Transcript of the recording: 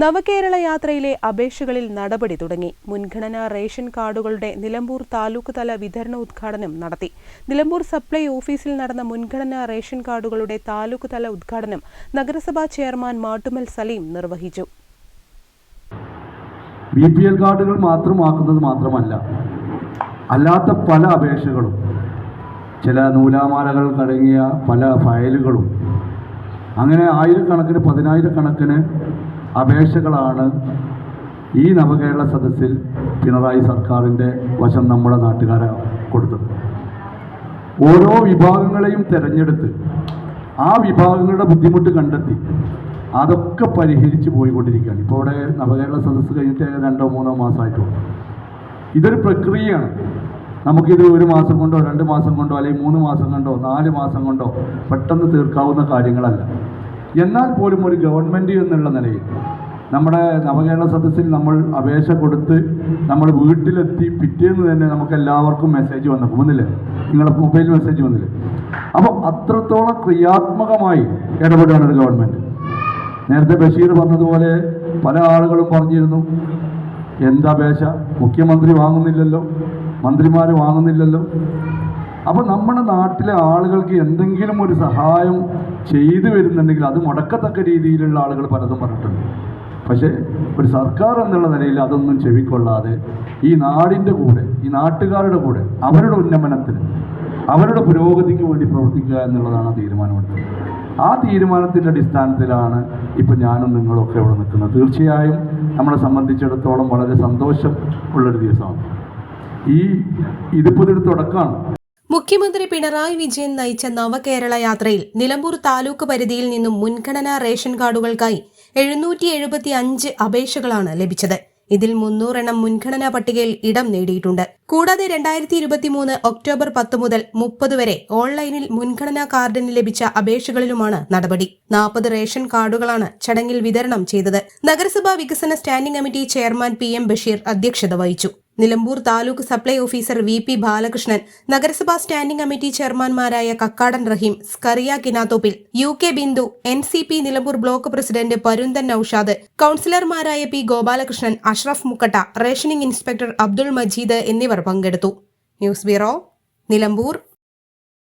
നവകേരള യാത്രയിലെ അപേക്ഷകളിൽ നടപടി തുടങ്ങി. മുൻഗണനാ റേഷൻ കാർഡുകളുടെ നിലമ്പൂർ താലൂക്ക് തല വിതരണ ഉദ്ഘാടനം നടത്തി. നിലമ്പൂർ സപ്ലൈ ഓഫീസിൽ നടന്ന മുൻഗണനാ റേഷൻ കാർഡുകളുടെ താലൂക്ക് തല ഉദ്ഘാടനം നഗരസഭാ ചെയർമാൻ മാട്ടുമൽ സലീം നിർവഹിച്ചു. ബി പി എൽ കാർഡുകൾ മാത്രമാക്കുന്നത് മാത്രമല്ല അല്ലാത്ത പല അപേക്ഷകളും ചില നൂലാമാലകൾ കടങ്ങിയ പല ഫയലുകളും അങ്ങനെ ആയിരക്കണക്കിന് പതിനായിരക്കണക്കിന് അപേക്ഷകളാണ് ഈ നവകേരള സദസ്സിൽ പിണറായി സർക്കാരിന്റെ വശം നമ്മുടെ നാട്ടുകാരെ കൊടുത്തത്. ഓരോ വിഭാഗങ്ങളെയും തിരഞ്ഞെടുത്ത് ആ വിഭാഗങ്ങളുടെ ബുദ്ധിമുട്ട് കണ്ടെത്തി അതൊക്കെ പരിഹരിച്ച് പോയിക്കൊണ്ടിരിക്കുകയാണ്. ഇപ്പോൾ ഇവിടെ നവകേരള സദസ്സ് കഴിഞ്ഞിട്ട് രണ്ടോ മൂന്നോ മാസമായിട്ടുള്ളൂ. ഇതൊരു പ്രക്രിയയാണ്. നമുക്കിത് ഒരു മാസം കൊണ്ടോ രണ്ട് മാസം കൊണ്ടോ അല്ലെങ്കിൽ മൂന്ന് മാസം കൊണ്ടോ നാല് മാസം കൊണ്ടോ പെട്ടെന്ന് തീർക്കാവുന്ന കാര്യങ്ങളല്ല. എന്നാൽ പോലും ഒരു ഗവൺമെന്റ് എന്നുള്ള നിലയിൽ നമ്മുടെ നവകേരള സദസ്സിൽ നമ്മൾ അപേക്ഷ കൊടുത്ത് നമ്മൾ വീട്ടിലെത്തി പിറ്റേന്ന് തന്നെ നമുക്ക് എല്ലാവർക്കും മെസ്സേജ് വന്നു. വന്നില്ലേ നിങ്ങളുടെ മൊബൈൽ മെസ്സേജ് വന്നില്ലേ? അപ്പോൾ അത്രത്തോളം ക്രിയാത്മകമായി ഇടപെടുകയാണ് ഒരു ഗവൺമെന്റ് നേരത്തെ ബഷീർ പറഞ്ഞതുപോലെ പല ആളുകളും പറഞ്ഞിരുന്നു എന്താ മുഖ്യമന്ത്രി വാങ്ങുന്നില്ലല്ലോ മന്ത്രിമാർ വാങ്ങുന്നില്ലല്ലോ. അപ്പോൾ നമ്മുടെ നാട്ടിലെ ആളുകൾക്ക് എന്തെങ്കിലും ഒരു സഹായം ചെയ്തു വരുന്നുണ്ടെങ്കിൽ അത് മുടക്കത്തക്ക രീതിയിലുള്ള ആളുകൾ പലതും പറഞ്ഞിട്ടുണ്ട്. പക്ഷേ ഒരു സർക്കാർ എന്നുള്ള നിലയിൽ അതൊന്നും ചെവിക്കൊള്ളാതെ ഈ നാടിന്റെ കൂടെ ഈ നാട്ടുകാരുടെ കൂടെ അവരുടെ ഉന്നമനത്തിന് അവരുടെ പുരോഗതിക്ക് വേണ്ടി പ്രവർത്തിക്കുക എന്നുള്ളതാണ് തീരുമാനമെടുത്തത്. ആ തീരുമാനത്തിന്റെ അടിസ്ഥാനത്തിലാണ് ഇപ്പം ഞാനും നിങ്ങളൊക്കെ ഇവിടെ നിൽക്കുന്നത്. തീർച്ചയായും നമ്മളെ സംബന്ധിച്ചിടത്തോളം വളരെ സന്തോഷം ഉള്ളൊരു ദിവസമാണ്. ഈ ഇതിപ്പോൾ ഇതൊരു തുടക്കമാണ്. മുഖ്യമന്ത്രി പിണറായി വിജയൻ നയിച്ച നവകേരള യാത്രയിൽ നിലമ്പൂർ താലൂക്ക് പരിധിയിൽ നിന്നും മുൻഗണനാ റേഷൻ കാർഡുകൾക്കായി എഴുന്നൂറ്റി എഴുപത്തി അഞ്ച് അപേക്ഷകളാണ് ലഭിച്ചത്. ഇതിൽ മുന്നൂറെണ്ണം മുൻഗണനാ പട്ടികയിൽ ഇടം നേടിയിട്ടുണ്ട്. കൂടാതെ രണ്ടായിരത്തി ഇരുപത്തിമൂന്ന് ഒക്ടോബർ പത്ത് മുതൽ മുപ്പത് വരെ ഓൺലൈനിൽ മുൻഗണനാ കാർഡിന് ലഭിച്ച അപേക്ഷകളിലുമാണ് നടപടി. നാൽപ്പത് റേഷൻ കാർഡുകളാണ് ചടങ്ങിൽ വിതരണം ചെയ്തത്. നഗരസഭാ വികസന standing committee chairman P M Basheer അധ്യക്ഷത വഹിച്ചു. Nilambur taluk supply officer V P Balakrishnan നഗരസഭാ standing committee ചെയർമാൻമാരായ Kakkadan Raheem Scaria Kinathoppil U K Bindu N C P Nilambur block president Parunthan Noushad കൌൺസിലർമാരായ P Gopalakrishnan Ashraf Mukkatta rationing inspector Abdul Majeed എന്നിവർ പങ്കെടുത്തു. News bureau Nilambur.